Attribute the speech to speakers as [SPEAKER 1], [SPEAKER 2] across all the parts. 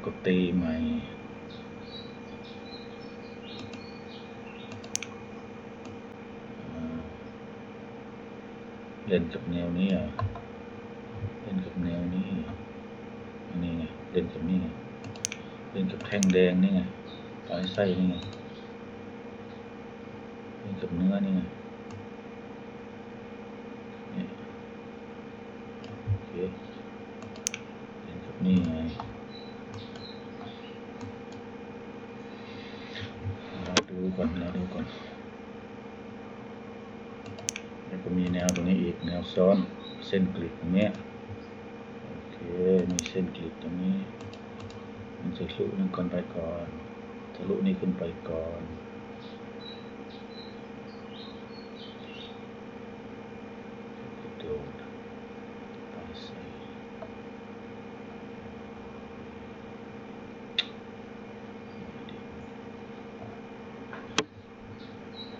[SPEAKER 1] แล้วก็ตีใหม่เล่นกับแนวนี้อะเล่นกับแนวนี้อันนี้ไงเล่นกับนี่ไงเล่นกับแท่งแดงนี่ไงปลายไส้นี่ไงเล่นกับเนื้อนี่ไงเนี่ยโอเคเล่นกับนี่ไง เราดูก่อนเรา ดูก่อนแล้วก็มีแนวตรงนี้อีกแนวซ้อนเส้นกริดตรงนี้โอเคมีเส้นกริดตรงนี้มันจะทะลุนึงก่อนไปก่อนทะลุนี่ขึ้นไปก่อนกระโดดไปใส่เ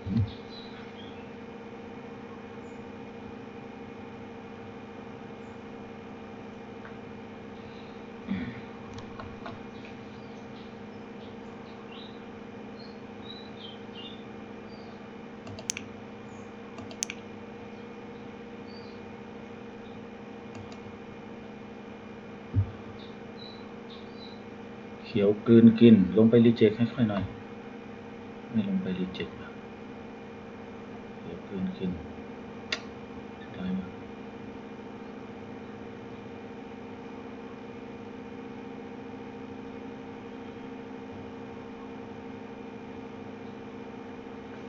[SPEAKER 1] ขียวกลืนกิน ลงไปรีเจ็คค่อยๆหน่อย ไม่ลงไปรีเจ็ค อะเขียวกลืนกินได้ไหม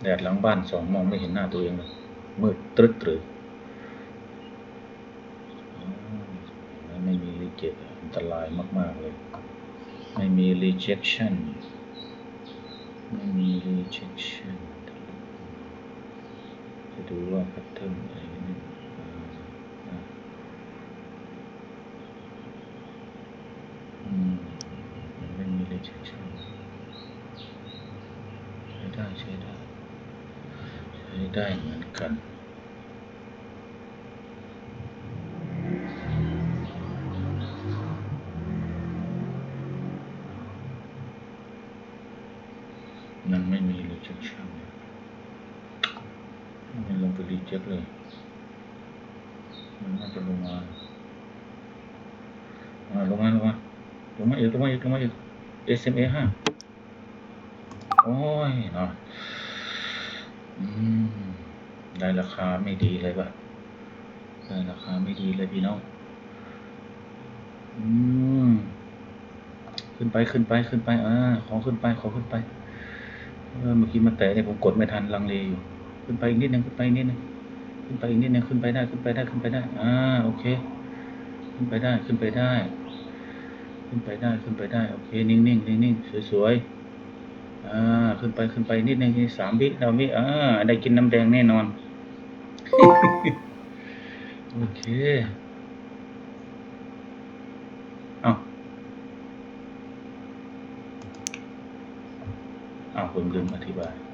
[SPEAKER 1] แดดหลังบ้านสองมองไม่เห็นหน้าตัวเองเลยมืดตรึดตรึดไม่มีรีเจ็คอันตรายมาก ๆ เลย ไม่มี rejection ไม่มี rejection ดูว่า pattern อะไรนี่อ่าอ่าอืมมันไม่มี rejection ใช้ได้ใช้ได้ใช้ได้เหมือนกันมันไม่มี rejection มันลงไป reject เลย มันน่าจะลงมาอ่าลงมาลงมาลงมาอีกลงมาอีกลงมาอีก SMA ห้าโอ้ยเนาะอืมได้ราคาไม่ดีเลยป่ะได้ราคาไม่ดีเลยพี่น้องอืมขึ้นไปขึ้นไปขึ้นไปอ่าขอขึ้นไปขอขึ้นไปเออเมื่อกี้มาแตะเนี่ยผมกดไม่ทันลังเลอยู่ ขึ้นไปอีกนิดนึงขึ้นไปนิดนึงขึ้นไปอีกนิดนึงขึ้นไปได้ขึ้นไปได้ขึ้นไปได้อ่าโอเค ขึ้นไปได้ขึ้นไปได้ ขึ้นไปได้ขึ้นไปได้โอเค นิ่งๆนิ่งๆสวยๆอ่าขึ้นไปขึ้นไปนิดนึงสามวิสามวิอ่าได้กินน้ำแดงแน่นอนโอเคเอาเอาผมลืมอธิบาย